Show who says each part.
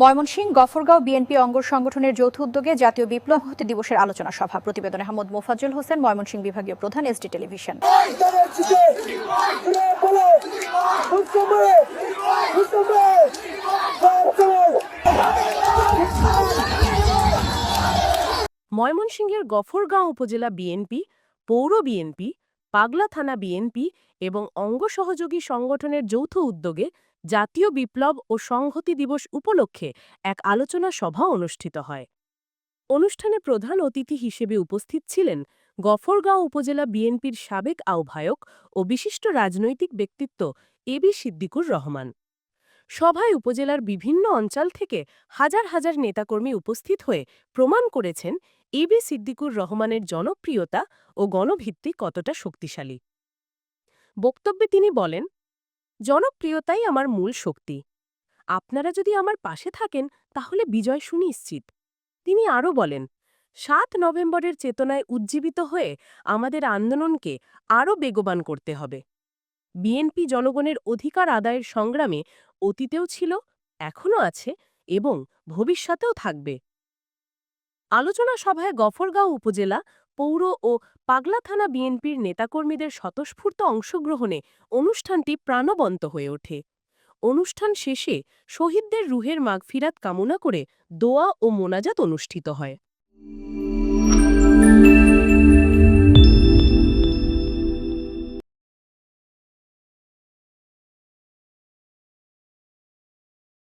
Speaker 1: Mymensingh, Gafargaon BNP অঙ্গ সংগঠনের যৌথ উদ্যোগে জাতীয় বিপ্লব হতে দিবসের আলোচনা সভা। প্রতিবেদনে আহমদ মোফাজ্জল হোসেন, ময়মনসিংহ বিভাগীয় প্রধান এসডি টেলিভিশন।
Speaker 2: ময়মনসিংহের গফরগাঁও উপজেলা বিএনপি, পৌর বিএনপি, পাগলা থানা বিএনপি এবং অঙ্গ সহযোগী সংগঠনের যৌথ উদ্যোগে জাতীয় বিপ্লব ও সংহতি দিবস উপলক্ষে এক আলোচনা সভা অনুষ্ঠিত হয়। অনুষ্ঠানে প্রধান অতিথি হিসেবে উপস্থিত ছিলেন গফরগাঁও উপজেলা বিএনপির সাবেক আহ্বায়ক ও বিশিষ্ট রাজনৈতিক ব্যক্তিত্ব এবি সিদ্দিকুর রহমান। সভায় উপজেলার বিভিন্ন অঞ্চল থেকে হাজার হাজার নেতাকর্মী উপস্থিত হয়ে প্রমাণ করেছেন এবি সিদ্দিকুর রহমানের জনপ্রিয়তা ও গণভিত্তি কতটা শক্তিশালী। বক্তব্যে তিনি বলেন জনপ্রিয়তাই আমার মূল শক্তি। আপনারা যদি আমার পাশে থাকেন, তাহলে বিজয় সুনিশ্চিত। তিনি আরও বলেন, সাত নভেম্বরের চেতনায় উজ্জীবিত হয়ে আমাদের আন্দোলনকে আরও বেগবান করতে হবে। বিএনপি জনগণের অধিকার আদায়ের সংগ্রামে অতীতেও ছিল, এখনও আছে এবং ভবিষ্যতেও থাকবে। আলোচনা সভায় গফরগাঁও উপজেলা পৌর ও পাগলা থানা বিএনপির নেতাকর্মীদের স্বতঃস্ফূর্ত অংশগ্রহণে অনুষ্ঠানটি প্রাণবন্ত হয়ে ওঠে। অনুষ্ঠান শেষে শহীদদের রুহের মাগফিরাত কামনা করে দোয়া ও মোনাজাত অনুষ্ঠিত হয়।